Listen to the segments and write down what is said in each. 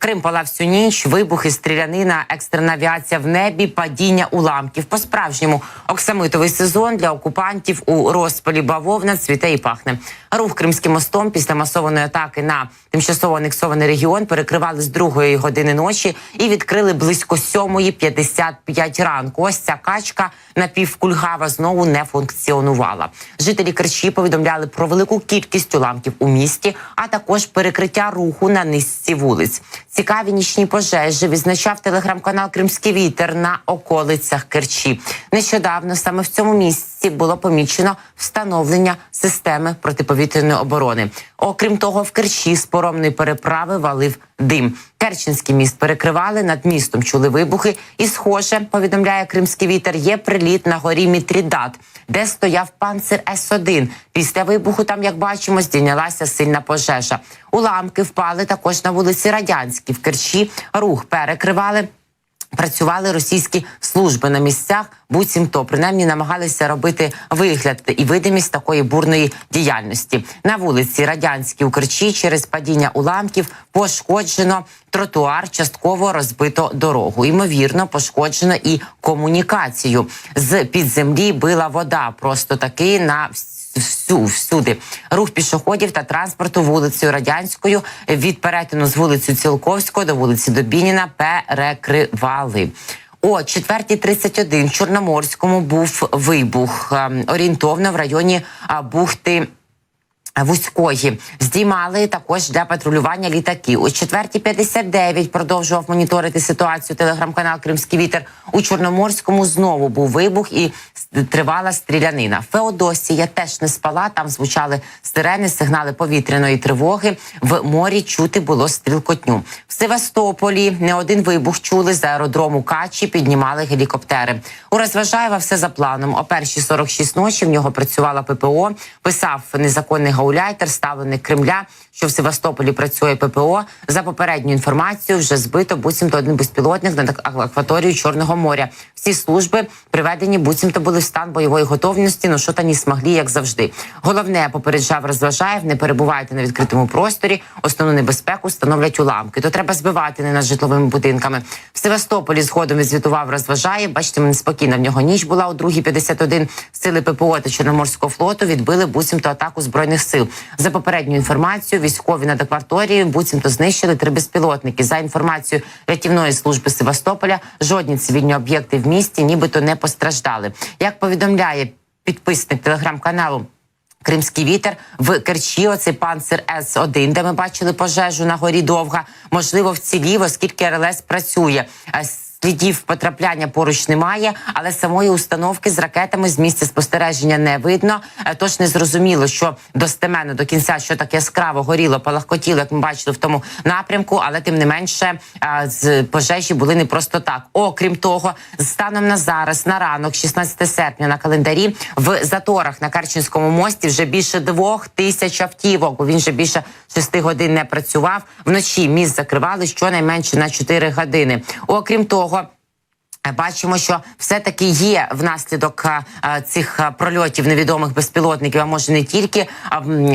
Крим палав всю ніч, вибухи, стрілянина, екстрена авіація в небі, падіння уламків. По справжньому оксамитовий сезон для окупантів у розпалі бавовна цвіте і пахне. Рух Кримським мостом після масованої атаки на тимчасово анексований регіон перекривали з другої години ночі і відкрили близько сьомої 55 ранку. Ось ця качка напівкульгава знову не функціонувала. Жителі Керчі повідомляли про велику кількість уламків у місті, а також перекриття руху на низці вулиць. Цікаві нічні пожежі відзначав телеграм-канал Кримський вітер на околицях Керчі. Нещодавно саме в цьому місці було помічено встановлення системи протиповітряної оборони. Окрім того, в Керчі з поромної переправи валив дим. Керченський міст перекривали над містом. Чули вибухи, і схоже, повідомляє Кримський вітер. Є приліт на горі Мітрідат, де стояв панцир С 1 Після вибуху там, як бачимо, здійнялася сильна пожежа. Уламки впали також на вулиці Радянській. В Керчі рух перекривали. Працювали російські служби на місцях, буцімто принаймні намагалися робити вигляд і видимість такої бурної діяльності. На вулиці Радянській у Керчі через падіння уламків пошкоджено тротуар, частково розбито дорогу. Ймовірно, пошкоджено і комунікацію. З під землі била вода. Просто таки на всю всюди рух пішоходів та транспорту вулицею радянською від перетину з вулиці Цілковського до вулиці Добініна перекривали. О 4.31 в Чорноморському був вибух ем, орієнтовно в районі бухти. Вузької здіймали також для патрулювання літаки. О 4.59 продовжував моніторити ситуацію телеграм-канал Кримський вітер у Чорноморському. Знову був вибух і тривала стрілянина. Феодосія теж не спала. Там звучали сирени, сигнали повітряної тривоги. В морі чути було стрілкотню. В Севастополі не один вибух чули з аеродрому Качі. Піднімали гелікоптери. У Розважаєва все за планом. О першій 46 ночі в нього працювала ППО. Писав незаконний гауляйтер, ставленик Кремля, що в Севастополі працює ППО. За попередню інформацію вже збито буцімто один безпілотник над ак- акваторією Чорного моря. Всі служби приведені буцімто були в стан бойової готовності. Ну що та ні смогли, як завжди. Головне попереджав розважаєв, не перебувайте на відкритому просторі. Основну небезпеку становлять уламки. То треба збивати не над житловими будинками. В Севастополі згодом відзвітував розважає. Бачите, мене спокійна в нього ніч була о 2.51. Сили ППО та Чорноморського флоту відбили буцімто атаку збройних сил. За попередньою інформацією, військові над акваторією буцімто знищили три безпілотники. За інформацією рятівної служби Севастополя, жодні цивільні об'єкти в місті, нібито не постраждали. Як повідомляє підписник телеграм-каналу. Кримський вітер в Керчі, оцей панцир С 1 де ми бачили пожежу на горі довга. Можливо, вцілів, оскільки РЛС працює. Слідів потрапляння поруч немає, але самої установки з ракетами з місця спостереження не видно. Е, Тож не зрозуміло, що достеменно до кінця, що так яскраво горіло, палахкотіло, як ми бачили в тому напрямку, але тим не менше е, з пожежі були не просто так. Окрім того, станом на зараз, на ранок, 16 серпня, на календарі в заторах на Керченському мості вже більше двох тисяч автівок. Він вже більше шести годин не працював. Вночі міст закривали щонайменше на 4 години. Окрім того. Е, Бачимо, що все-таки є внаслідок е, е, цих прольотів невідомих безпілотників, а може не тільки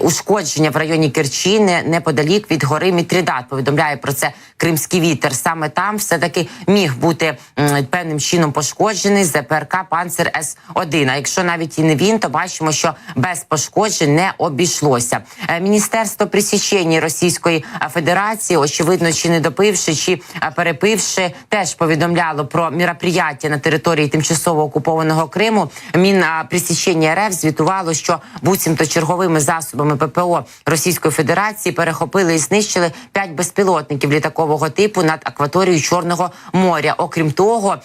ушкодження в районі Керчі, не- неподалік від гори Мітрідат. Повідомляє про це Кримський вітер. Саме там все-таки міг бути певним чином пошкоджений ЗПРК Панцер С 1 А якщо навіть і не він, то бачимо, що без пошкоджень не обійшлося. Міністерство присічення Російської Федерації, очевидно, чи не допивши, чи перепивши, теж повідомляло про мероприятия на території тимчасово окупованого Криму. Мінпресічення РФ звітувало, що буцімто черговими засобами ППО Російської Федерації перехопили і знищили п'ять безпілотників літакового типу над акваторією Чорного моря. Окрім того,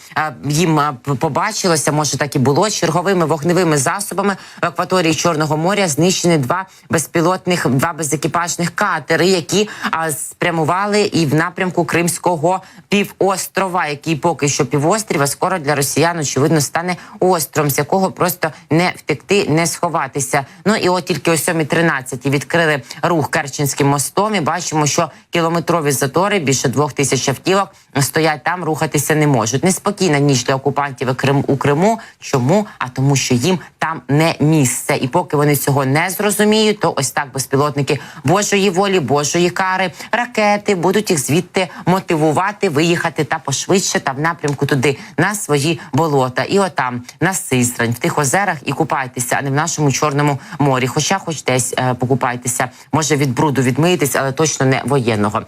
їм побачилося, може так і було черговими вогневими засобами в акваторії Чорного моря знищені два безпілотних, два безекіпажних катери, які спрямували і в напрямку Кримського півострова, який поки що півострів півострів, а скоро для росіян очевидно стане остром, з якого просто не втекти, не сховатися. Ну і от тільки о 7.13 відкрили рух Керченським мостом. І бачимо, що кілометрові затори більше двох тисяч автівок стоять там, рухатися не можуть. Неспокійна ніч для окупантів у Криму. Чому? А тому, що їм там не місце. І поки вони цього не зрозуміють, то ось так безпілотники Божої волі, Божої кари, ракети будуть їх звідти мотивувати, виїхати та пошвидше та в напрямку туди на свої болота. І отам на Сисрань, в тих озерах і купайтеся, а не в нашому чорному морі. Хоча, хоч десь е, покупайтеся, може від бруду відмиєтесь, але точно не воєнного.